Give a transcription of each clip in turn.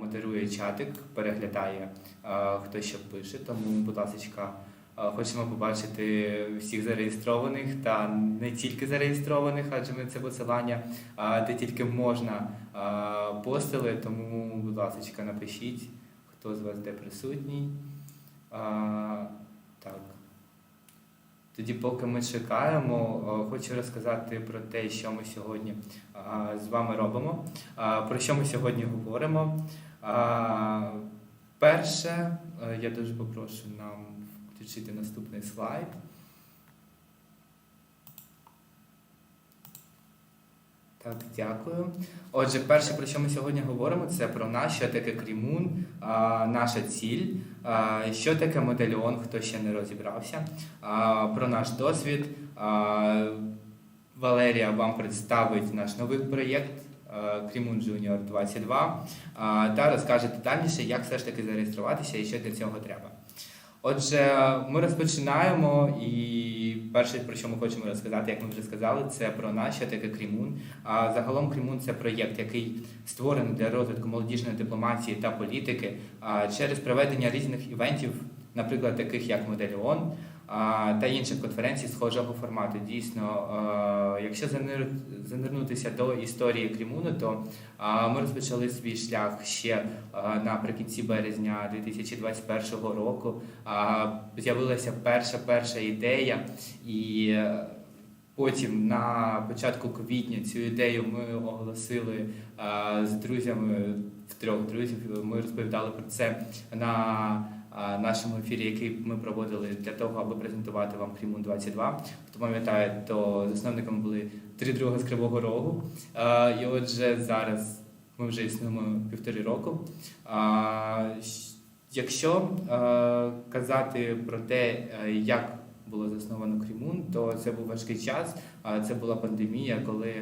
модерує чатик, переглядає, хто що пише. Тому, будь ласка, хочемо побачити всіх зареєстрованих та не тільки зареєстрованих, адже ми це посилання, де тільки можна постили. Тому, будь ласка, напишіть, хто з вас де присутній. Так. Тоді, поки ми чекаємо, е, хочу розказати про те, що ми сьогодні з вами робимо, про що ми сьогодні говоримо. Перше, е, я дуже попрошу нам включити наступний слайд. Так, дякую. Отже, перше, про що ми сьогодні говоримо, це про нас, що таке Крімун, наша ціль, що таке медальйон, хто ще не розібрався, про наш досвід. Валерія вам представить наш новий проєкт Крімун Junior 22 а, та розкаже детальніше, як все ж таки зареєструватися і що для цього треба. Отже, ми розпочинаємо, і перше, про що ми хочемо розказати, як ми вже сказали, це про нас, що таке Крімун. А загалом Крімун це проєкт, який створений для розвитку молодіжної дипломатії та політики через проведення різних івентів, наприклад, таких як Медальйон а, та інших конференцій схожого формату. Дійсно, якщо занир- занирнутися до історії Крімуну, то ми розпочали свій шлях ще наприкінці березня 2021 року. З'явилася перша перша ідея, і е, потім на початку квітня цю ідею ми оголосили з друзями в трьох друзів. Ми розповідали про це на нашому ефірі, який ми проводили для того, аби презентувати вам Крімун 22. Хто пам'ятає, то засновниками були три друга з Кривого Рогу. І отже, зараз ми вже існуємо півтори року. Якщо казати про те, як було засновано Крімун, то це був важкий час. Це була пандемія, коли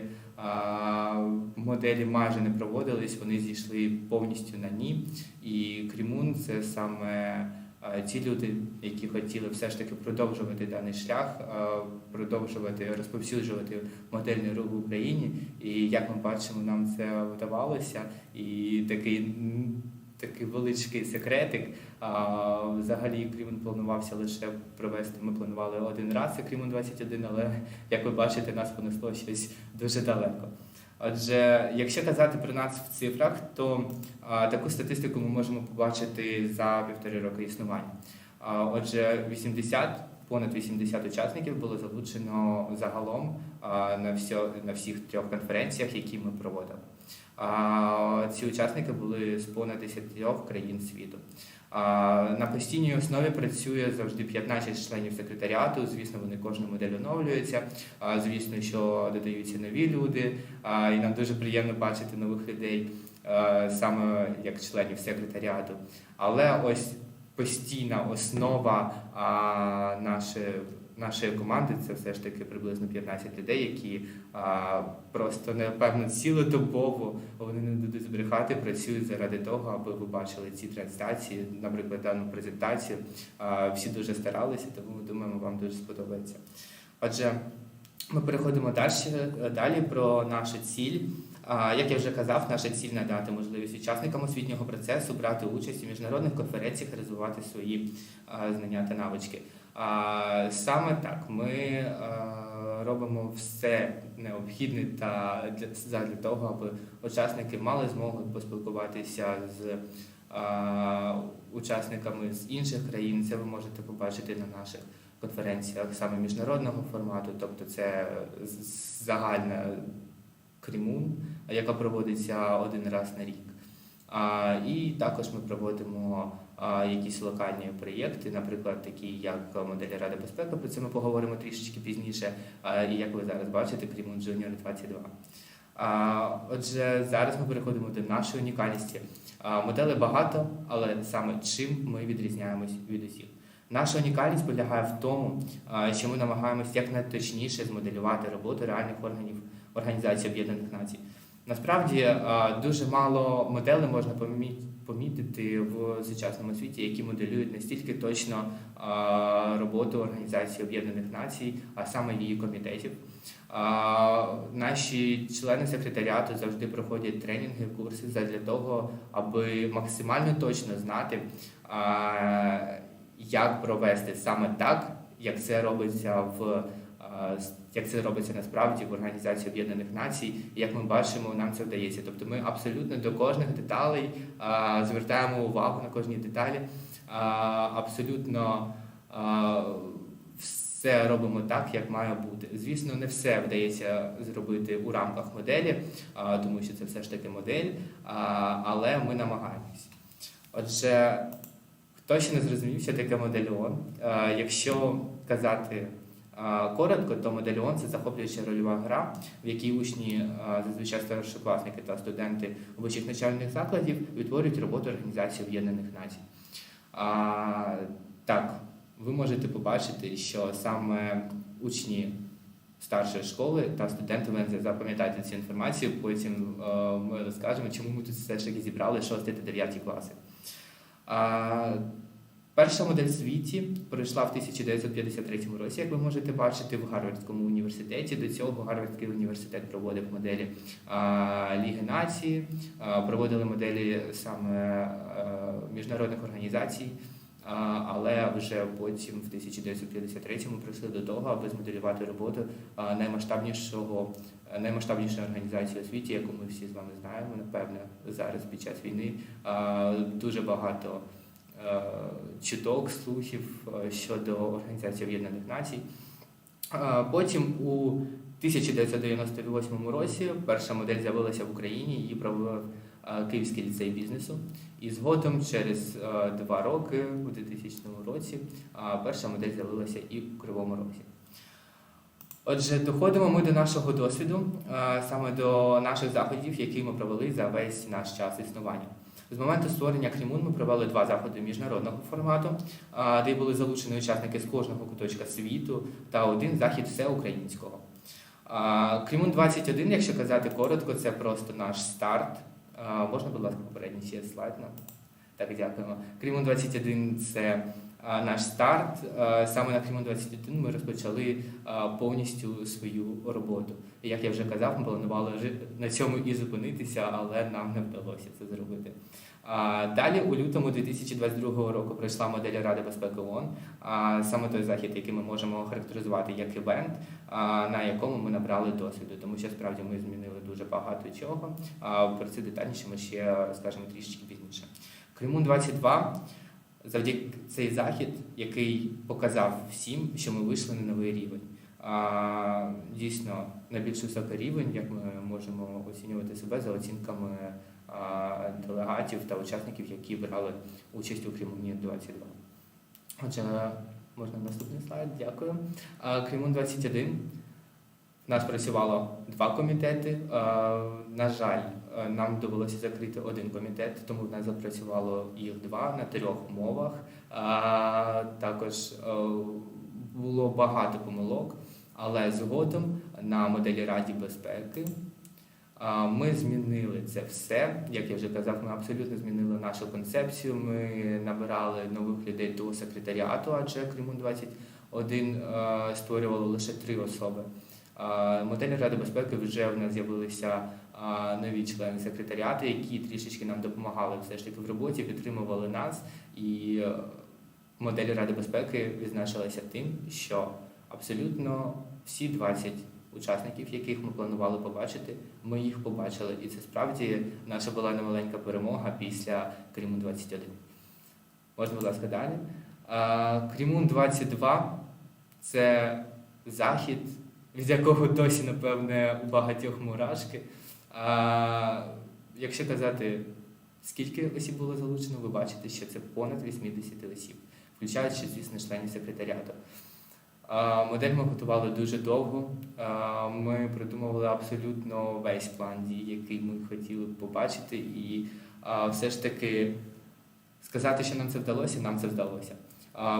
моделі майже не проводились, вони зійшли повністю на ні. І Крімун це саме ті люди, які хотіли все ж таки продовжувати даний шлях, продовжувати розповсюджувати модельний рух в Україні. І як ми бачимо, нам це вдавалося. І такий такий величкий секретик. А, взагалі Крімон планувався лише провести. Ми планували один раз, Крімон 21, але як ви бачите, нас понесло щось дуже далеко. Отже, якщо казати про нас в цифрах, то а, таку статистику ми можемо побачити за півтори роки існування. А, отже, 80, понад 80 учасників було залучено загалом а, на, всьо, на всіх трьох конференціях, які ми проводили. А, ці учасники були з понад 10 країн світу. На постійній основі працює завжди 15 членів секретаріату. Звісно, вони кожну модель оновлюються. Звісно, що додаються нові люди, і нам дуже приємно бачити нових людей саме як членів секретаріату. Але ось постійна основа нашої, нашої команди це все ж таки приблизно 15 людей, які а, просто напевно цілодобово вони не будуть збрехати, працюють заради того, аби ви бачили ці трансляції, наприклад, дану презентацію. А, всі дуже старалися, тому ми думаємо, вам дуже сподобається. Отже, ми переходимо далі, далі про нашу ціль. Як я вже казав, наша ціль надати можливість учасникам освітнього процесу брати участь у міжнародних конференціях, розвивати свої знання та навички. А, Саме так ми робимо все необхідне та для задля того, аби учасники мали змогу поспілкуватися з учасниками з інших країн. Це ви можете побачити на наших конференціях саме міжнародного формату, тобто це загальна Крімун, яка проводиться один раз на рік. І також ми проводимо якісь локальні проєкти, наприклад, такі як моделі Ради безпеки, про це ми поговоримо трішечки пізніше. І як ви зараз бачите, Крімун Junior 22. Отже, зараз ми переходимо до нашої унікальності. Моделей багато, але саме чим ми відрізняємось від усіх. Наша унікальність полягає в тому, що ми намагаємося якнайточніше змоделювати роботу реальних органів Організації Об'єднаних Націй. Насправді дуже мало моделей можна помі- помітити в сучасному світі, які моделюють настільки точно роботу Організації Об'єднаних Націй, а саме її комітетів. Наші члени секретаріату завжди проходять тренінги, курси для того, аби максимально точно знати, як провести саме так, як це робиться в як це робиться насправді в Організації Об'єднаних Націй, і як ми бачимо, нам це вдається. Тобто ми абсолютно до кожних деталей звертаємо увагу на кожній деталі, абсолютно все робимо так, як має бути. Звісно, не все вдається зробити у рамках моделі, тому що це все ж таки модель, але ми намагаємось. Отже, хто ще не зрозумів, що таке а, якщо казати коротко, то медальйон це захоплююча рольова гра, в якій учні, зазвичай старшокласники та студенти вищих навчальних закладів відтворюють роботу Організації Об'єднаних Націй. А, так, ви можете побачити, що саме учні старшої школи та студенти ви запам'ятаєте цю інформацію, потім ми розкажемо, чому ми тут все ж таки зібрали 6 та 9 класи. А, перша модель в світі пройшла в 1953 році, як ви можете бачити, в Гарвардському університеті. До цього Гарвардський університет проводив моделі Ліги нації, проводили моделі саме міжнародних організацій. Але вже потім, в 1953-му, прийшли до того, аби змоделювати роботу наймасштабнішого наймасштабнішої організації у світі, яку ми всі з вами знаємо. Напевне, зараз під час війни дуже багато чуток, слухів е, щодо Організації Об'єднаних Націй. Потім у 1998 році перша модель з'явилася в Україні, її провів е, Київський ліцей бізнесу. І згодом, через е, два роки, у 2000 році, е, перша модель з'явилася і в Кривому Розі. Отже, доходимо ми до нашого досвіду, е, саме до наших заходів, які ми провели за весь наш час існування. З моменту створення Кримун ми провели два заходи міжнародного формату, де були залучені учасники з кожного куточка світу, та один захід всеукраїнського. А, Кримун 21, якщо казати коротко, це просто наш старт. Можна, будь ласка, попередній ще слайд нам? Так, дякуємо. Кримун 21 це наш старт. Саме на Кримун 21 ми розпочали повністю свою роботу. І, як я вже казав, ми планували на цьому і зупинитися, але нам не вдалося це зробити. Далі у лютому 2022 року пройшла модель Ради безпеки ООН, саме той захід, який ми можемо охарактеризувати як івент, на якому ми набрали досвіду, тому що справді ми змінили дуже багато чого. Про це детальніше ми ще розкажемо трішечки пізніше. Кримун 22 завдяки цей захід, який показав всім, що ми вийшли на новий рівень. А, дійсно, найбільш високий рівень, як ми можемо оцінювати себе за оцінками делегатів та учасників, які брали участь у Кримуні 22. Отже, можна наступний слайд, дякую. Кримун 21. У нас працювало два комітети. На жаль, е, нам довелося закрити один комітет, тому в нас запрацювало їх два на трьох мовах. Також е, було багато помилок, але згодом на моделі Раді безпеки ми змінили це все. Як я вже казав, ми абсолютно змінили нашу концепцію. Ми набирали нових людей до секретаріату, адже Кримун 21 е, створювало лише три особи. Моделі Ради безпеки вже в нас з'явилися нові члени секретаріату, які трішечки нам допомагали все ж таки в роботі, підтримували нас. І е, модель Ради безпеки відзначилася тим, що абсолютно всі 20 учасників, яких ми планували побачити, ми їх побачили. І це справді наша була немаленька перемога після Криму 21. Можна, будь ласка, далі. А, Кримун 22 це захід, від якого досі, напевне, у багатьох мурашки. А, якщо казати, скільки осіб було залучено, ви бачите, що це понад 80 осіб, включаючи, звісно, членів секретаріату. А, Модель ми готували дуже довго. А, Ми придумували абсолютно весь план дій, який ми хотіли б побачити, і а, все ж таки сказати, що нам це вдалося, нам це вдалося.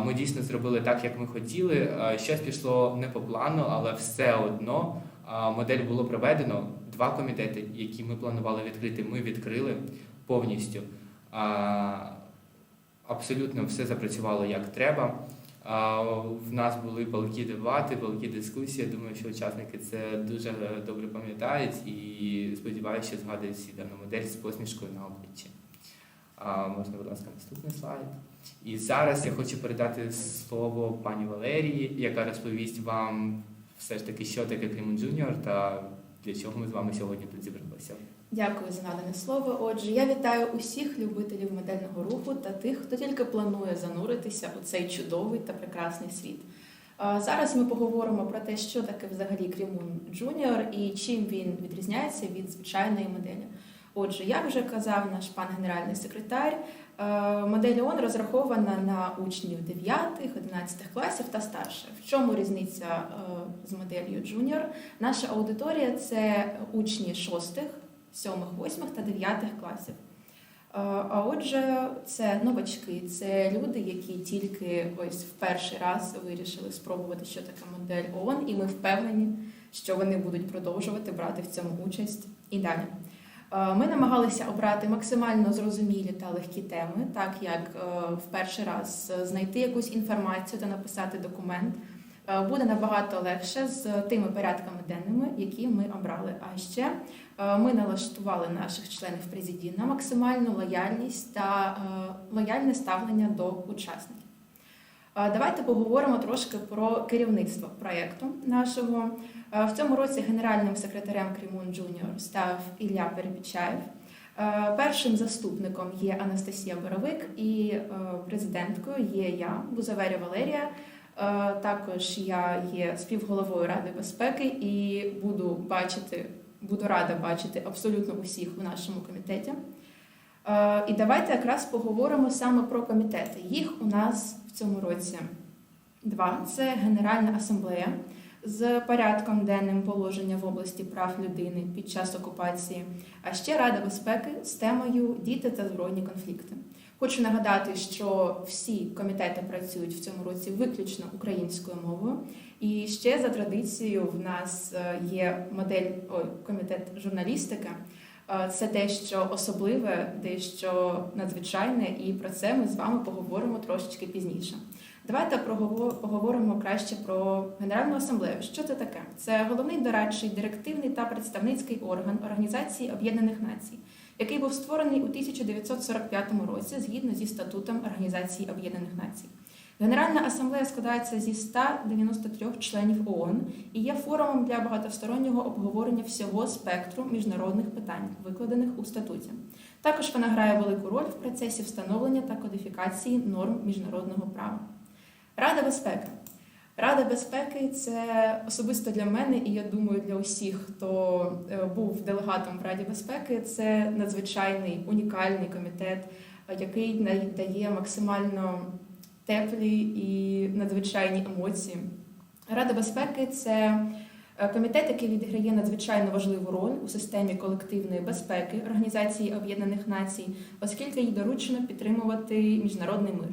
Ми дійсно зробили так, як ми хотіли. Щось пішло не по плану, але все одно модель було проведено. Два комітети, які ми планували відкрити, ми відкрили повністю. Абсолютно все запрацювало як треба. В нас були палкі дебати, палкі дискусії. Думаю, що учасники це дуже добре пам'ятають і сподіваюся, що згадують всі дану модель з посмішкою на обличчі. Можна, будь ласка, наступний слайд. І зараз я хочу передати слово пані Валерії, яка розповість вам все ж таки, що таке Кремон Джуніор та для чого ми з вами сьогодні тут зібралися. Дякую за надане слово. Отже, я вітаю усіх любителів модельного руху та тих, хто тільки планує зануритися у цей чудовий та прекрасний світ. Зараз ми поговоримо про те, що таке взагалі Крімун Джуніор і чим він відрізняється від звичайної моделі. Отже, як вже казав наш пан генеральний секретар, модель ООН розрахована на учнів 9, 11 класів та старше. В чому різниця е, з моделлю Junior? Наша аудиторія це учні 6, 7, 8 та 9 класів. Е, А отже, це новачки, це люди, які тільки ось в перший раз вирішили спробувати, що таке модель ООН, і ми впевнені, що вони будуть продовжувати брати в цьому участь і далі. Е, Ми намагалися обрати максимально зрозумілі та легкі теми, так як е, в перший раз знайти якусь інформацію та написати документ е, буде набагато легше з тими порядками денними, які ми обрали. А ще е, ми налаштували наших членів президії на максимальну лояльність та е, лояльне ставлення до учасників. Давайте поговоримо трошки про керівництво проєкту нашого. В цьому році генеральним секретарем Кремун Джуніор став Ілля Перепічаєв. Першим заступником є Анастасія Боровик і президенткою є я, Бузаверя Валерія. Також я є співголовою Ради безпеки і буду бачити, буду рада бачити абсолютно усіх у нашому комітеті. І давайте якраз поговоримо саме про комітети. Їх у нас цьому році два: це Генеральна асамблея з порядком денним положення в області прав людини під час окупації, а ще Рада безпеки з темою Діти та збройні конфлікти. Хочу нагадати, що всі комітети працюють в цьому році виключно українською мовою. І ще за традицією в нас е, є модель ой, комітет журналістики. Е, Це дещо особливе, дещо надзвичайне, і про це ми з вами поговоримо трошечки пізніше. Давайте поговоримо краще про Генеральну асамблею. Що це таке? Це головний дорадчий, директивний та представницький орган Організації Об'єднаних Націй, який був створений у 1945 році згідно зі статутом Організації Об'єднаних Націй. Генеральна асамблея складається зі 193 членів ООН і є форумом для багатостороннього обговорення всього спектру міжнародних питань, викладених у статуті. Також вона грає велику роль в процесі встановлення та кодифікації норм міжнародного права. Рада безпеки. Рада безпеки це особисто для мене, і я думаю, для усіх, хто е, був делегатом в Раді безпеки, це надзвичайний унікальний комітет, е, який дає максимально теплі і надзвичайні емоції. Рада безпеки це е, комітет, який відіграє надзвичайно важливу роль у системі колективної безпеки Організації Об'єднаних Націй, оскільки їй доручено підтримувати міжнародний мир.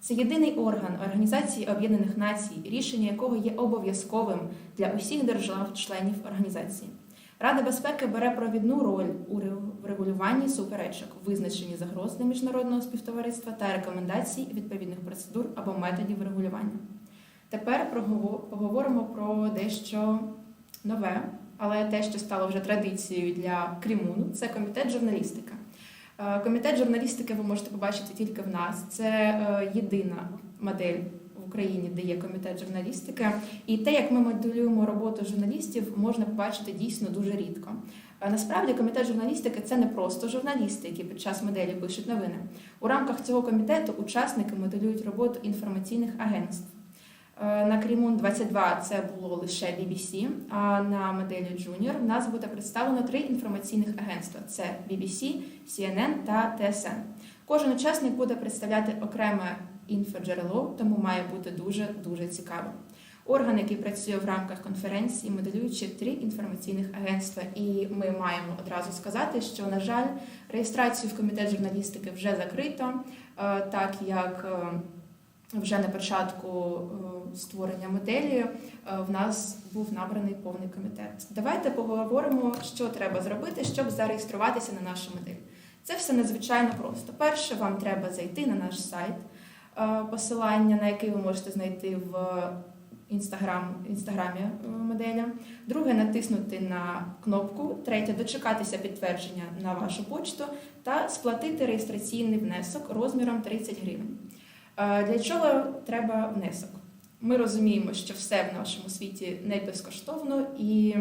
Це єдиний орган Організації Об'єднаних Націй, рішення якого є обов'язковим для усіх держав-членів організації. Рада безпеки бере провідну роль у ре- регулюванні суперечок, визначенні загроз для міжнародного співтовариства та рекомендацій відповідних процедур або методів регулювання. Тепер поговоримо про дещо нове, але те, що стало вже традицією для Крімуну, це комітет журналістики. Е, Комітет журналістики ви можете побачити тільки в нас. Це е, єдина модель Україні, де є комітет журналістики. І те, як ми моделюємо роботу журналістів, можна побачити дійсно дуже рідко. Насправді, комітет журналістики це не просто журналісти, які під час моделі пишуть новини. У рамках цього комітету учасники моделюють роботу інформаційних агентств. Е, На Крімун 22 це було лише BBC, а на моделі Junior в нас буде представлено три інформаційних агентства: це BBC, CNN та TSN. Кожен учасник буде представляти окреме інфоджерело, тому має бути дуже дуже цікаво. Орган, який працює в рамках конференції, моделюючи три інформаційних агентства, і ми маємо одразу сказати, що на жаль, реєстрацію в комітет журналістики вже закрито, е, так як е, вже на початку е, створення моделі в нас був набраний повний комітет. Давайте поговоримо, що треба зробити, щоб зареєструватися на нашу модель. Це все надзвичайно просто. Перше, вам треба зайти на наш сайт. Е, посилання, на яке ви можете знайти в інстаграм, інстаграмі моделі. Друге натиснути на кнопку. Третє дочекатися підтвердження на вашу почту та сплатити реєстраційний внесок розміром 30 гривень. Е, Для чого треба внесок? Ми розуміємо, що все в нашому світі не безкоштовно, і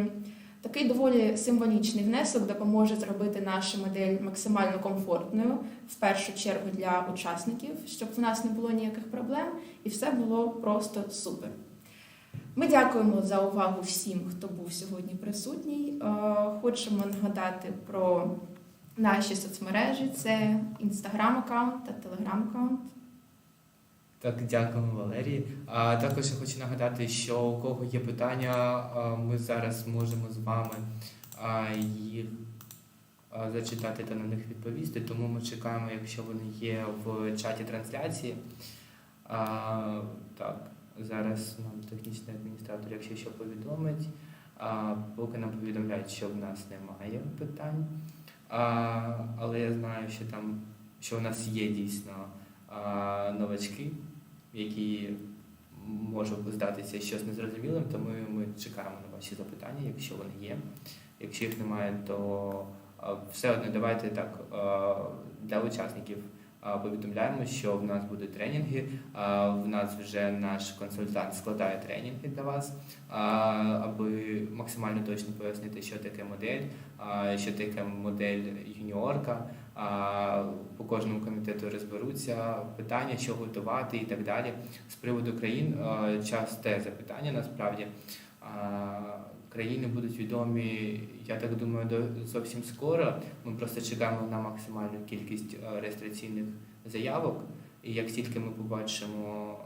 такий доволі символічний внесок допоможе зробити нашу модель максимально комфортною, в першу чергу для учасників, щоб в нас не було ніяких проблем, і все було просто супер. Ми дякуємо за увагу всім, хто був сьогодні присутній. Е, Хочемо нагадати про наші соцмережі: це інстаграм-аккаунт та телеграм-аккаунт. Так, дякуємо, Валерії. А також я хочу нагадати, що у кого є питання, ми зараз можемо з вами їх зачитати та на них відповісти. Тому ми чекаємо, якщо вони є в чаті трансляції. А, так, зараз нам технічний адміністратор, якщо що повідомить, а, поки нам повідомляють, що в нас немає питань. А, але я знаю, що там що у нас є дійсно новачки, які можуть здатися щось незрозумілим, тому ми чекаємо на ваші запитання, якщо вони є. Якщо їх немає, то все одно давайте так для учасників повідомляємо, що в нас будуть тренінги. В нас вже наш консультант складає тренінги для вас, аби максимально точно пояснити, що таке модель, що таке модель юніорка. По кожному комітету розберуться питання, що готувати і так далі. З приводу країн часте запитання насправді. Країни будуть відомі, я так думаю, до- зовсім скоро. Ми просто чекаємо на максимальну кількість реєстраційних заявок. І як тільки ми побачимо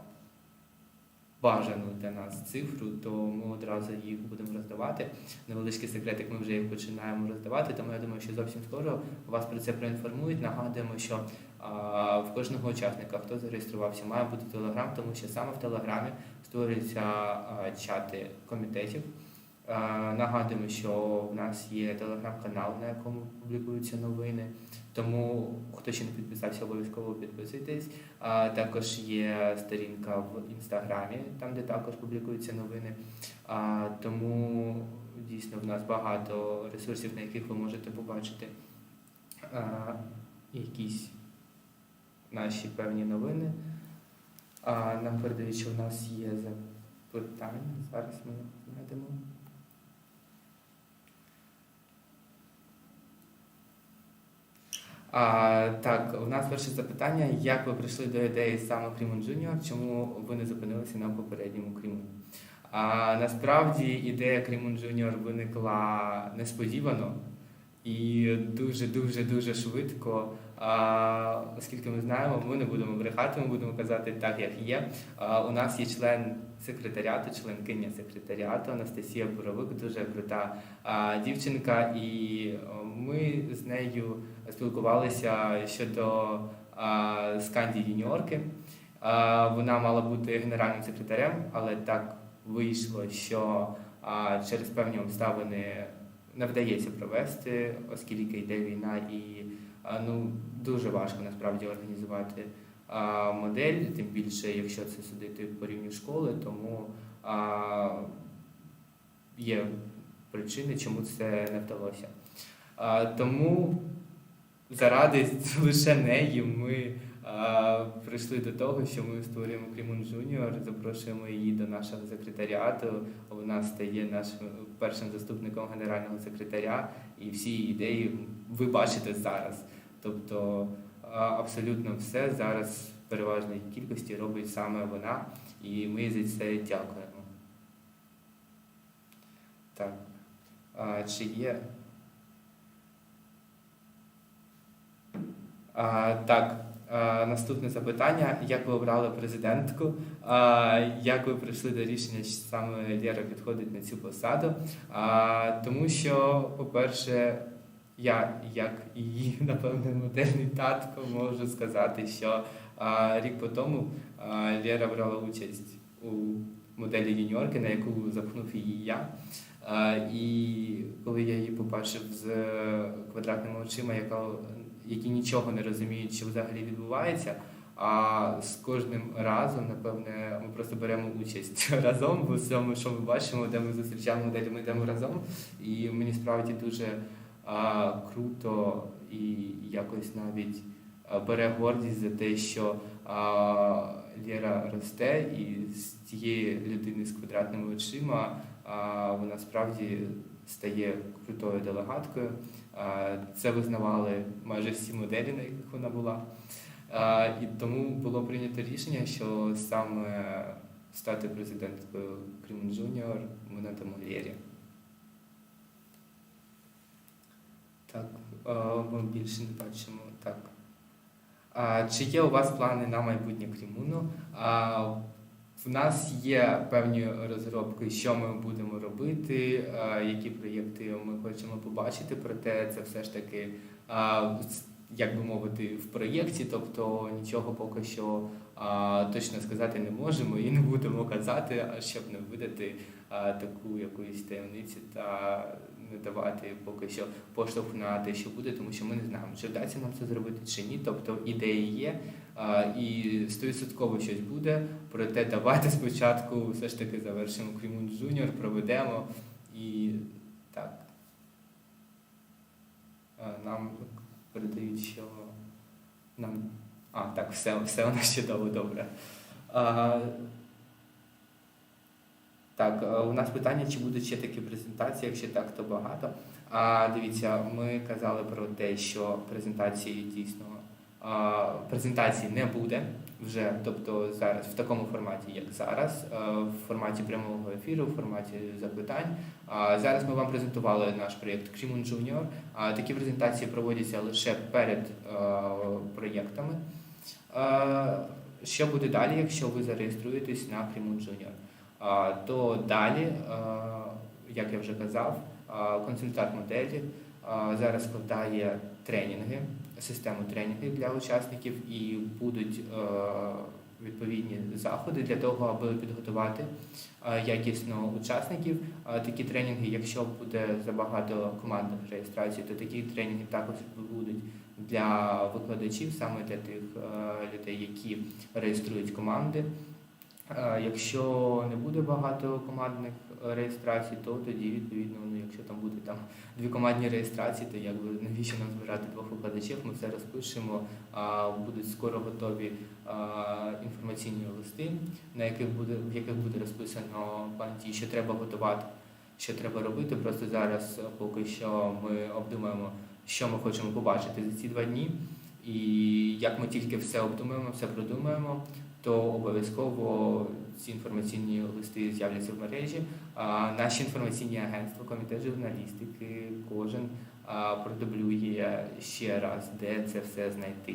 бажану для нас цифру, то ми одразу їх будемо роздавати. Невеличкий секретик ми вже їх починаємо роздавати, тому я думаю, що зовсім скоро вас про це проінформують. Нагадуємо, що а, в кожного учасника, хто зареєструвався, має бути телеграм, тому що саме в телеграмі створюються а, чати комітетів. А, Нагадуємо, що в нас є телеграм-канал, на якому публікуються новини. Тому хто ще не підписався, обов'язково підписуйтесь. А також є сторінка в інстаграмі, там де також публікуються новини. А, тому дійсно в нас багато ресурсів, на яких ви можете побачити а, якісь наші певні новини. А, нам передають, що в нас є запитання. Зараз ми знайдемо. А, так, у нас перше запитання: як ви прийшли до ідеї саме Крімон Джуніор? Чому ви не зупинилися на попередньому Крімоні? А, насправді ідея Крімон Джуніор виникла несподівано і дуже дуже дуже швидко. А, оскільки ми знаємо, ми не будемо брехати, ми будемо казати так, як є. А, у нас є член секретаріату, членкиня секретаріату Анастасія Боровик, дуже крута а, дівчинка, і ми з нею спілкувалися щодо а, сканді юніорки. А, вона мала бути генеральним секретарем, але так вийшло, що а, через певні обставини не вдається провести, оскільки йде війна, і ну, дуже важко насправді організувати модель, тим більше, якщо це судити по рівню школи, тому є причини, чому це не вдалося. Тому заради лише неї ми прийшли до того, що ми створюємо Крімон Джуніор, запрошуємо її до нашого секретаріату. Вона стає нашим першим заступником генерального секретаря, і всі її ідеї ви бачите зараз. Тобто абсолютно все зараз в переважній кількості робить саме вона, і ми за це дякуємо. Так. А, чи є А, так, наступне запитання: як ви обрали президентку? Як ви прийшли до рішення, що саме Лєра підходить на цю посаду? Тому що, по-перше, я, як її, напевне, модельний татко, можу сказати, що а, рік по тому а, Лєра брала участь у моделі юніорки, на яку запхнув її я. А, і коли я її побачив з квадратними очима, яка які нічого не розуміють, що взагалі відбувається. А з кожним разом, напевне, ми просто беремо участь разом в усьому, що ми бачимо, де ми зустрічаємо, де ми йдемо разом. І мені справді дуже а, круто і якось навіть бере гордість за те, що а, Лєра росте, і з тієї людини з квадратними очима а, вона справді стає крутою делегаткою. А, Це визнавали майже всі моделі, на яких вона була. А, І тому було прийнято рішення, що саме стати президенткою Крім Джуніор ми надамо Так, ми більше не бачимо. Так. А, Чи є у вас плани на майбутнє Крімуну? А, В нас є певні розробки, що ми будемо робити, а, які проєкти ми хочемо побачити, проте це все ж таки, а, як би мовити, в проєкті, тобто нічого поки що а, точно сказати не можемо і не будемо казати, щоб не видати а, таку якоїсь таємниці та не давати поки що поштовх на те, що буде, тому що ми не знаємо, чи вдасться нам це зробити чи ні. Тобто ідеї є, і стовідсотково щось буде. Проте давайте спочатку все ж таки завершимо Крімун Джуніор, проведемо і так. Нам передають, що нам. А, так, все, все у нас чудово, добре. А, так, е, у нас питання, чи будуть ще такі презентації, якщо так, то багато. А дивіться, ми казали про те, що презентації дійсно презентації не буде вже, тобто зараз в такому форматі, як зараз, е, в форматі прямого ефіру, в форматі запитань. Зараз ми вам презентували наш проєкт Крімун Junior. Такі презентації проводяться лише перед е, проєктами. Що буде далі, якщо ви зареєструєтесь на Крімун Junior? То далі, як я вже казав, консультант моделі зараз складає тренінги, систему тренінгів для учасників і будуть відповідні заходи для того, аби підготувати якісно учасників. Такі тренінги, якщо буде забагато командних реєстрацій, то такі тренінги також будуть для викладачів, саме для тих людей, які реєструють команди. Е, Якщо не буде багато командних реєстрацій, то тоді відповідно, ну якщо там буде там дві командні реєстрації, то якби навіщо нам збирати двох викладачів? Ми все розпишемо. А будуть скоро готові інформаційні листи, на яких буде в яких буде розписано план що треба готувати, що треба робити. Просто зараз е, поки що ми обдумаємо, що ми хочемо побачити за ці два дні. І як ми тільки все обдумаємо, все продумаємо, то обов'язково ці інформаційні листи з'являться в мережі. Наші інформаційні агентства, комітет журналістики, кожен продублює ще раз, де це все знайти.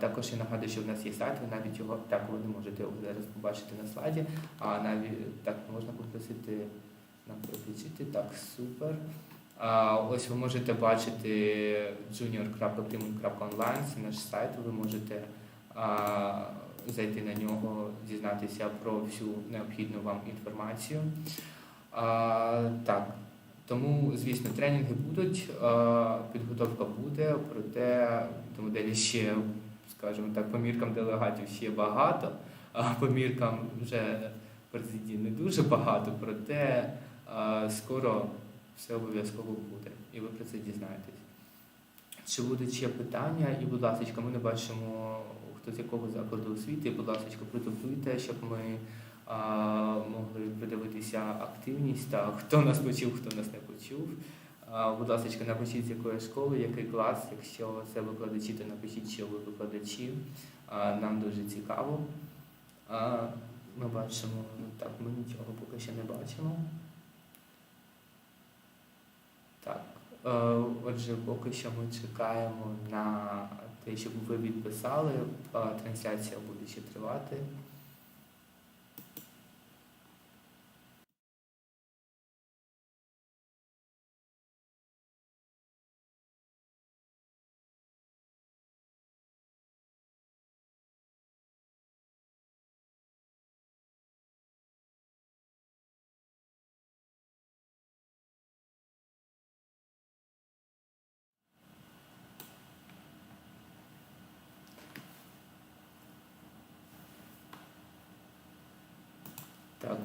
Також я нагадую, що в нас є сайт, ви навіть його так ви не можете зараз побачити на слайді, а навіть так можна попросити нам переключити. Так, супер. Ось ви можете бачити junior.primun.online, це наш сайт, ви можете зайти на нього, дізнатися про всю необхідну вам інформацію. А, так, тому, звісно, тренінги будуть, а, підготовка буде, проте до моделі ще, скажімо так, по міркам делегатів ще багато, а по міркам вже президії не дуже багато, проте а, скоро все обов'язково буде, і ви про це дізнаєтесь. Чи будуть ще питання? І, будь ласка, ми не бачимо, хто з якого закладу освіти. Будь ласка, продублюйте, щоб ми а, могли придивитися активність та хто нас почув, хто нас не почув. А, будь ласка, напишіть з якої школи, який клас. Якщо це викладачі, то напишіть, що ви викладачі. А, нам дуже цікаво. А, ми бачимо, ну так, ми нічого поки що не бачимо. Так. Е, Отже, поки що ми чекаємо на те, щоб ви відписали. Трансляція буде ще тривати.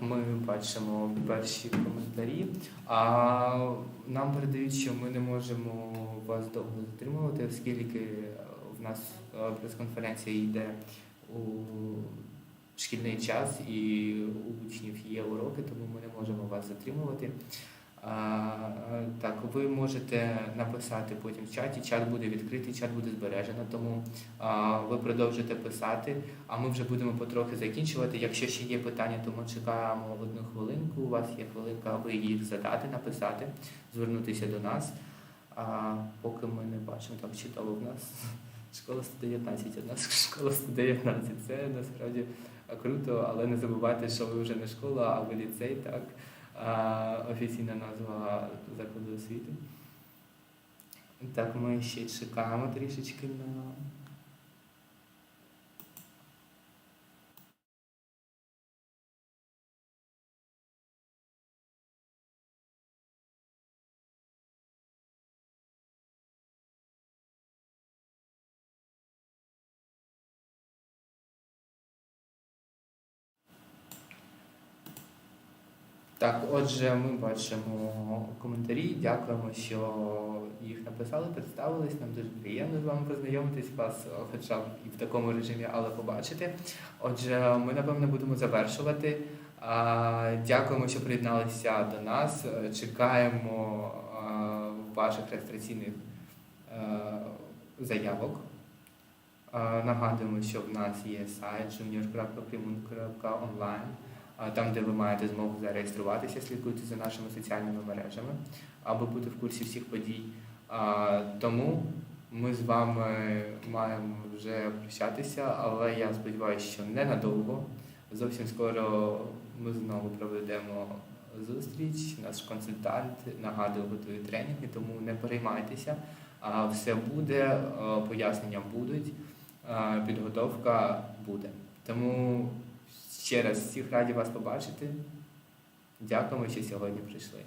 Ми бачимо перші коментарі. А нам передають, що ми не можемо вас довго затримувати, оскільки в нас е, прес-конференція йде у шкільний час і у учнів є уроки, тому ми не можемо вас затримувати. А, так, ви можете написати потім в чаті. Чат буде відкритий, чат буде збережено, тому ви продовжите писати. А ми вже будемо потрохи закінчувати. Якщо ще є питання, то ми чекаємо одну хвилинку. У вас є хвилинка, аби їх задати, написати, звернутися до нас. А поки ми не бачимо, там чудово в нас школа 119, у нас школа 119. Це насправді круто, але не забувайте, що ви вже не школа, а ви ліцей, так. Офіційна назва закладу освіти. Так, ми ще чекаємо трішечки на. Так, отже, ми бачимо коментарі. Дякуємо, що їх написали, представились. Нам дуже приємно з вами познайомитись, вас е, хоча б і в такому режимі, але побачити. Отже, ми напевно будемо завершувати. Дякуємо, що приєдналися до нас. Е, Чекаємо ваших реєстраційних е, заявок. Е, Нагадуємо, що в нас є сайт junior.primun.online там, де ви маєте змогу зареєструватися, слідкуйте за нашими соціальними мережами, аби бути в курсі всіх подій. Тому ми з вами маємо вже прощатися, але я сподіваюся, що ненадовго. Зовсім скоро ми знову проведемо зустріч. Наш консультант нагадує готує тренінги, тому не переймайтеся. Все буде, пояснення будуть, підготовка буде. Тому Ще раз всіх раді вас побачити. Дякуємо, що сьогодні прийшли.